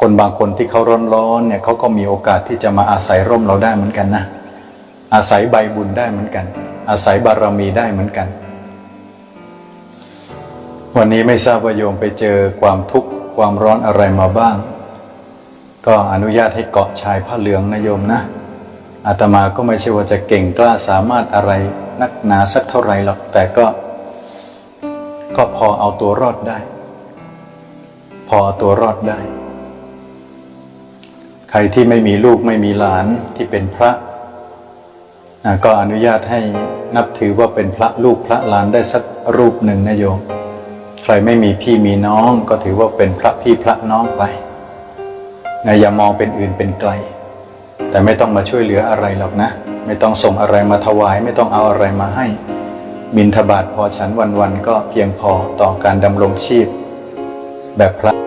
คนบางคนที่เขาร้อนๆเนี่ยเขาก็มีโอกาสที่จะมาอาศัยร่มเราได้เหมือนกันนะ อาศัยใบบุญได้เหมือนกัน อาศัยบารมีได้เหมือนกัน วันนี้ไม่ทราบว่าโยมไปเจอความทุกข์ความร้อนอะไรมาบ้าง ก็อนุญาตให้เกาะชายผ้าเหลืองนะโยมนะอาตมาก็ไม่ใช่ว่าจะเก่งกล้าสามารถอะไรนักหนาสักเท่าไหร่หรอกแต่ก็ ก็พอเอาตัวรอดได้ พอเอาตัวรอดได้ ใครที่ไม่มีลูกไม่มีหลานที่เป็นพระอะก็อนุญาตให้นับถือว่าเป็นพระลูกพระหลานได้สักรูปหนึ่งนะโยม ใครไม่มีพี่มีน้องก็ถือว่าเป็นพระพี่พระน้องไปนะอย่ามองเป็นอื่นเป็นไกล แต่ไม่ต้องมาช่วยเหลืออะไรหรอกนะ ไม่ต้องส่งอะไรมาถวาย ไม่ต้องเอาอะไรมาให้ บินทบาทพอฉันวันๆก็เพียงพอต่อการดำรงชีพ แบบพระ